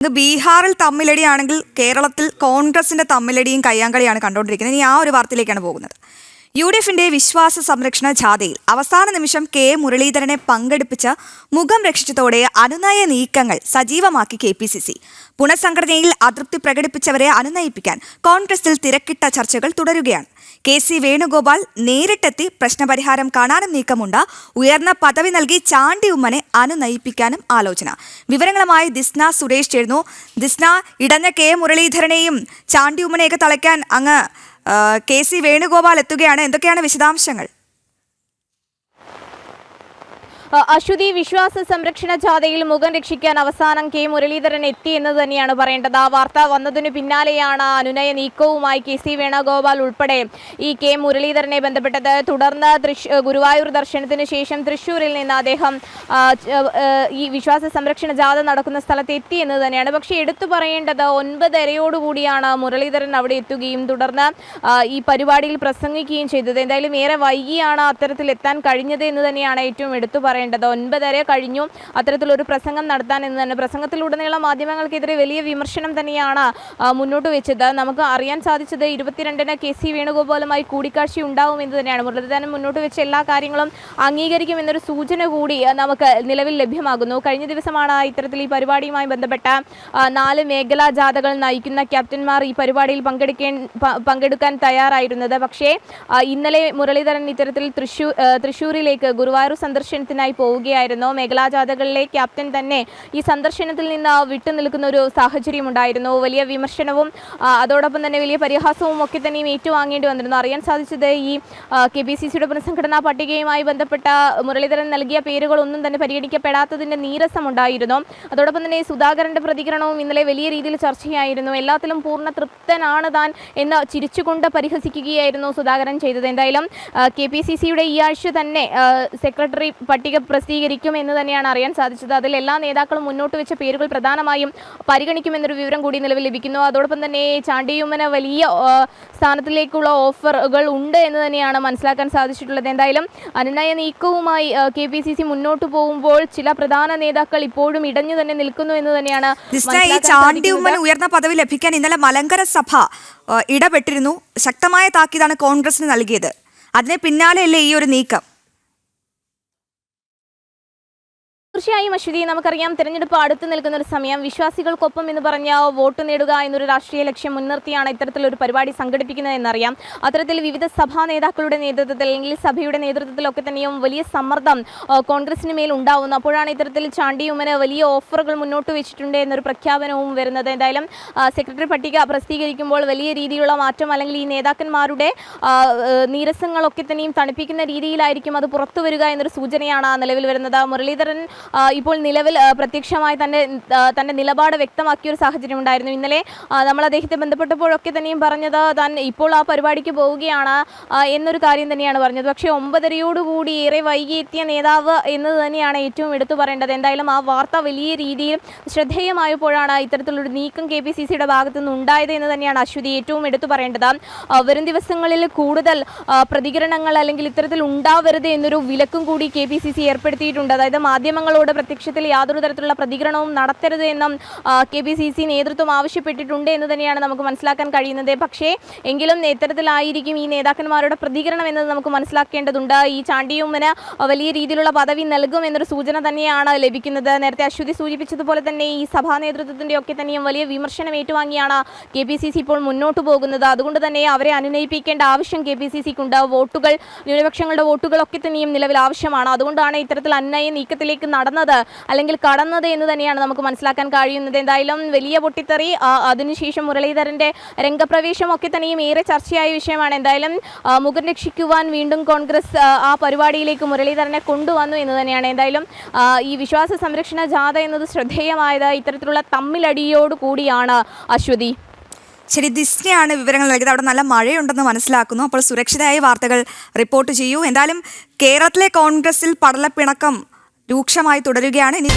ഇത് ബീഹാറിൽ തമ്മിലടിയാണെങ്കിൽ കേരളത്തിൽ കോൺഗ്രസിന്റെ തമ്മിലടിയും കയ്യാങ്കളിയാണ് കണ്ടുകൊണ്ടിരിക്കുന്നത്. ഇനി ആ ഒരു വാർത്തയിലേക്കാണ് പോകുന്നത്. യു ഡി എഫിന്റെ വിശ്വാസ സംരക്ഷണ ജാഥയിൽ അവസാന നിമിഷം കെ മുരളീധരനെ പങ്കെടുപ്പിച്ച് മുഖം രക്ഷിച്ചതോടെ അനുനയ നീക്കങ്ങൾ സജീവമാക്കി കെ പി സി സി. പുനഃസംഘടനയിൽ അതൃപ്തി പ്രകടിപ്പിച്ചവരെ അനുനയിപ്പിക്കാൻ കോൺഗ്രസിൽ തിരക്കിട്ട ചർച്ചകൾ തുടരുകയാണ്. കെ സി വേണുഗോപാൽ നേരിട്ടെത്തി പ്രശ്നപരിഹാരം കാണാനും നീക്കമുണ്ട്. ഉയർന്ന പദവി നൽകി ചാണ്ടി ഉമ്മനെ അനുനയിപ്പിക്കാനും ആലോചന. വിവരങ്ങളുമായി ദിസ്ന സുരേഷ് ചേരുന്നു. ദിസ്ന ഇടഞ്ഞ കെ മുരളീധരനെയും ചാണ്ടി ഉമ്മനെയൊക്കെ തളയ്ക്കാൻ അങ്ങ് കെ സി വേണുഗോപാൽ എത്തുകയാണ്. എന്തൊക്കെയാണ് വിശദാംശങ്ങൾ? അശ്വതി വിശ്വാസ സംരക്ഷണ ജാഥയിൽ മുഖം രക്ഷിക്കാൻ അവസാനം കെ. മുരളീധരൻ എത്തി എന്ന് തന്നെയാണ് പറയേണ്ടത്. ആ വാർത്ത വന്നതിനു പിന്നാലെയാണ് അനുനയ നീക്കവുമായി കെ. സി. വേണുഗോപാൽ ഉൾപ്പെടെ ഈ കെ. മുരളീധരനെ ബന്ധപ്പെട്ടത്. തുടർന്ന് ഗുരുവായൂർ ദർശനത്തിന് ശേഷം തൃശ്ശൂരിൽ നിന്ന് അദ്ദേഹം ഈ വിശ്വാസ സംരക്ഷണ ജാഥ നടക്കുന്ന സ്ഥലത്ത് എത്തി എന്ന് തന്നെയാണ്. പക്ഷേ എടുത്തു പറയേണ്ടത് ഒൻപതരയോടുകൂടിയാണ് മുരളീധരൻ അവിടെ എത്തുകയും തുടർന്ന് ഈ പരിപാടിയിൽ പ്രസംഗിക്കുകയും ചെയ്തത്. എന്തായാലും ഏറെ വൈകിയാണ് അത്തരത്തിൽ എത്താൻ കഴിഞ്ഞത് എന്ന് തന്നെയാണ് ഏറ്റവും എടുത്തു പറയേണ്ടത്. ഒൻപതര കഴിഞ്ഞു. അത്തരത്തിലൊരു പ്രസംഗം നടത്താൻ എന്ന് തന്നെ പ്രസംഗത്തിലുടനീളം മാധ്യമങ്ങൾക്കെതിരെ വലിയ വിമർശനം തന്നെയാണ് മുന്നോട്ട് വെച്ചത്. നമുക്ക് അറിയാൻ സാധിച്ചത് ഇരുപത്തിരണ്ടിന് കെ സി വേണുഗോപാലുമായി കൂടിക്കാഴ്ച ഉണ്ടാവും എന്ന് തന്നെയാണ്. മുരളീധരൻ മുന്നോട്ട് വെച്ച എല്ലാ കാര്യങ്ങളും അംഗീകരിക്കും എന്നൊരു സൂചന കൂടി നമുക്ക് നിലവിൽ ലഭ്യമാകുന്നു. കഴിഞ്ഞ ദിവസമാണ് ഇത്തരത്തിൽ ഈ പരിപാടിയുമായി ബന്ധപ്പെട്ട നാല് മേഖലാ ജാഥകൾ നയിക്കുന്ന ക്യാപ്റ്റന്മാർ ഈ പരിപാടിയിൽ പങ്കെടുക്കാൻ പങ്കെടുക്കാൻ തയ്യാറായിരുന്നത്. പക്ഷേ ഇന്നലെ മുരളീധരൻ ഇത്തരത്തിൽ തൃശൂർ തൃശ്ശൂരിലേക്ക് ഗുരുവായൂർ സന്ദർശനത്തിനായി പോവുകയായിരുന്നു. മേഖലാ ജാഥകളിലെ ക്യാപ്റ്റൻ തന്നെ ഈ സന്ദർശനത്തിൽ നിന്ന് വിട്ടുനിൽക്കുന്ന ഒരു സാഹചര്യം ഉണ്ടായിരുന്നു. വലിയ വിമർശനവും അതോടൊപ്പം തന്നെ വലിയ പരിഹാസവും ഒക്കെ തന്നെയും ഏറ്റുവാങ്ങേണ്ടി വന്നിരുന്നു. അറിയാൻ സാധിച്ചത് ഈ കെ പി സി സിയുടെ പുനഃസംഘടനാ പട്ടികയുമായി ബന്ധപ്പെട്ട മുരളീധരൻ നൽകിയ പേരുകളൊന്നും തന്നെ പരിഗണിക്കപ്പെടാത്തതിന്റെ നീരസമുണ്ടായിരുന്നു അതോടൊപ്പം തന്നെ സുധാകരന്റെ പ്രതികരണവും ഇന്നലെ വലിയ രീതിയിൽ ചർച്ചയായിരുന്നു. എല്ലാത്തിലും പൂർണ തൃപ്തനാണ് താൻ എന്ന് ചിരിച്ചുകൊണ്ട് പരിഹസിക്കുകയായിരുന്നു സുധാകരൻ ചെയ്തത്. എന്തായാലും കെ പി സി സിയുടെ ഈ ആഴ്ച തന്നെ സെക്രട്ടറി പട്ടിക പ്രസിദ്ധീകരിക്കും എന്ന് തന്നെയാണ് അറിയാൻ സാധിച്ചത്. അതിൽ എല്ലാ നേതാക്കളും മുന്നോട്ട് വെച്ച പേരുകൾ പ്രധാനമായും പരിഗണിക്കുമെന്നൊരു വിവരം കൂടി നിലവിൽ ലഭിക്കുന്നു. അതോടൊപ്പം തന്നെ ചാണ്ടിയുമ്മന് വലിയ സ്ഥാനത്തിലേക്കുള്ള ഓഫറുകൾ ഉണ്ട് എന്ന് തന്നെയാണ് മനസ്സിലാക്കാൻ സാധിച്ചിട്ടുള്ളത്. എന്തായാലും അനുനയ നീക്കവുമായി കെ പി സി സി മുന്നോട്ട് പോകുമ്പോൾ ചില പ്രധാന നേതാക്കൾ ഇപ്പോഴും ഇടഞ്ഞു തന്നെ നിൽക്കുന്നു എന്ന് തന്നെയാണ് ചാണ്ടിയുമ്മന് ഉയർന്ന പദവി ലഭിക്കാൻ ഇന്നലെ മലങ്കര സഭ ഇടപെട്ടിരുന്നു. ശക്തമായ താക്കീതാണ് കോൺഗ്രസിന് നൽകിയത്. അതിന് പിന്നാലെയല്ലേ ഈ ഒരു നീക്കം? തീർച്ചയായും അശ്വതി നമുക്കറിയാം തെരഞ്ഞെടുപ്പ് അടുത്ത് നിൽക്കുന്ന ഒരു സമയം. വിശ്വാസികൾക്കൊപ്പം എന്ന് പറഞ്ഞ വോട്ട് നേടുക എന്നൊരു രാഷ്ട്രീയ ലക്ഷ്യം മുൻനിർത്തിയാണ് ഇത്തരത്തിലൊരു പരിപാടി സംഘടിപ്പിക്കുന്നത് എന്നറിയാം. അത്തരത്തിൽ വിവിധ സഭാ നേതാക്കളുടെ നേതൃത്വത്തിൽ അല്ലെങ്കിൽ സഭയുടെ നേതൃത്വത്തിലൊക്കെ തന്നെയും വലിയ സമ്മർദ്ദം കോൺഗ്രസിന് മേൽ ഉണ്ടാവുന്നു. അപ്പോഴാണ് ഇത്തരത്തിൽ ചാണ്ടിയുമ്മന് വലിയ ഓഫറുകൾ മുന്നോട്ട് വെച്ചിട്ടുണ്ട് എന്നൊരു പ്രഖ്യാപനവും വരുന്നത്. എന്തായാലും സെക്രട്ടറി പട്ടിക പ്രസിദ്ധീകരിക്കുമ്പോൾ വലിയ രീതിയിലുള്ള മാറ്റം അല്ലെങ്കിൽ ഈ നേതാക്കന്മാരുടെ നീരസങ്ങളൊക്കെ തന്നെയും തണുപ്പിക്കുന്ന രീതിയിലായിരിക്കും അത് പുറത്തു വരിക എന്നൊരു സൂചനയാണ് നിലവിൽ വരുന്നത്. മുരളീധരൻ ഇപ്പോൾ നിലവിൽ പ്രത്യക്ഷമായി തന്നെ തന്റെ നിലപാട് വ്യക്തമാക്കിയ ഒരു സാഹചര്യം ഉണ്ടായിരുന്നു. ഇന്നലെ നമ്മൾ അദ്ദേഹത്തെ ബന്ധപ്പെട്ടപ്പോഴൊക്കെ തന്നെയും പറഞ്ഞത് താൻ ഇപ്പോൾ ആ പരിപാടിക്ക് പോവുകയാണ് എന്നൊരു കാര്യം തന്നെയാണ് പറഞ്ഞത്. പക്ഷേ ഒമ്പതരയോടുകൂടി ഏറെ വൈകി എത്തിയ നേതാവ് എന്ന് തന്നെയാണ് ഏറ്റവും എടുത്തു പറയേണ്ടത്. എന്തായാലും ആ വാർത്ത വലിയ രീതിയിൽ ശ്രദ്ധേയമായപ്പോഴാണ് ഇത്തരത്തിലൊരു നീക്കം കെ പി സി സിയുടെ ഭാഗത്തുനിന്ന് ഉണ്ടായത് എന്ന് തന്നെയാണ് അശ്വതി ഏറ്റവും എടുത്തു പറയേണ്ടത്. വരും ദിവസങ്ങളിൽ കൂടുതൽ പ്രതികരണങ്ങൾ അല്ലെങ്കിൽ ഇത്തരത്തിൽ ഉണ്ടാവരുത് എന്നൊരു വിലക്കും കൂടി കെ ഏർപ്പെടുത്തിയിട്ടുണ്ട്. അതായത് മാധ്യമങ്ങളോട് പ്രത്യക്ഷത്തിൽ യാതൊരു തരത്തിലുള്ള പ്രതികരണവും നടത്തരുത് എന്നും കെ പി സി സി നേതൃത്വം ആവശ്യപ്പെട്ടിട്ടുണ്ട് എന്ന് തന്നെയാണ് നമുക്ക് മനസ്സിലാക്കാൻ കഴിയുന്നത്. പക്ഷേ എങ്കിലും ഇത്തരത്തിലായിരിക്കും ഈ നേതാക്കന്മാരുടെ പ്രതികരണം എന്നത് നമുക്ക് മനസ്സിലാക്കേണ്ടതുണ്ട്. ഈ ചാണ്ടിയുമ്മന് വലിയ രീതിയിലുള്ള പദവി നൽകും എന്നൊരു സൂചന തന്നെയാണ് ലഭിക്കുന്നത്. നേരത്തെ അശ്വതി സൂചിപ്പിച്ചതുപോലെ തന്നെ ഈ സഭാ നേതൃത്വത്തിന്റെ ഒക്കെ തന്നെയും വലിയ വിമർശനം ഏറ്റുവാങ്ങിയാണ് കെ പി സി സി ഇപ്പോൾ മുന്നോട്ട് പോകുന്നത്. അതുകൊണ്ട് തന്നെ അവരെ അനുനയിപ്പിക്കേണ്ട ആവശ്യം കെ പി സി സിക്കുണ്ട്. വോട്ടുകൾ ന്യൂനപക്ഷങ്ങളുടെ വോട്ടുകളൊക്കെ തന്നെയും നിലവിൽ ആവശ്യമാണ്. അതുകൊണ്ടാണ് ഇത്തരത്തിൽ അന്നയ നീക്കത്തിലേക്ക് നടന്നത് അല്ലെങ്കിൽ കടന്നത് എന്ന് തന്നെയാണ് നമുക്ക് മനസ്സിലാക്കാൻ കഴിയുന്നത്. എന്തായാലും വലിയ പൊട്ടിത്തെറി അതിനുശേഷം മുരളീധരന്റെ രംഗപ്രവേശം ഒക്കെ തന്നെയും ഏറെ ചർച്ചയായ വിഷയമാണ്. എന്തായാലും മുഖം രക്ഷിക്കുവാൻ വീണ്ടും കോൺഗ്രസ് ആ പരിപാടിയിലേക്ക് മുരളീധരനെ കൊണ്ടുവന്നു എന്ന് തന്നെയാണ്. എന്തായാലും ഈ വിശ്വാസ സംരക്ഷണ ജാഥ എന്നത് ശ്രദ്ധേയമായത് ഇത്തരത്തിലുള്ള തമ്മിലടിയോട് കൂടിയാണ് അശ്വതി. ശരി ദിസ്നയാണ് വിവരങ്ങൾ നൽകിയത്. അവിടെ നല്ല മഴയുണ്ടെന്ന് മനസ്സിലാക്കുന്നു. അപ്പോൾ സുരക്ഷിതമായ വാർത്തകൾ റിപ്പോർട്ട് ചെയ്യൂ. എന്തായാലും കേരളത്തിലെ കോൺഗ്രസിൽ പടലപ്പിണക്കം രൂക്ഷമായി തുടരുകയാണ് ഇനി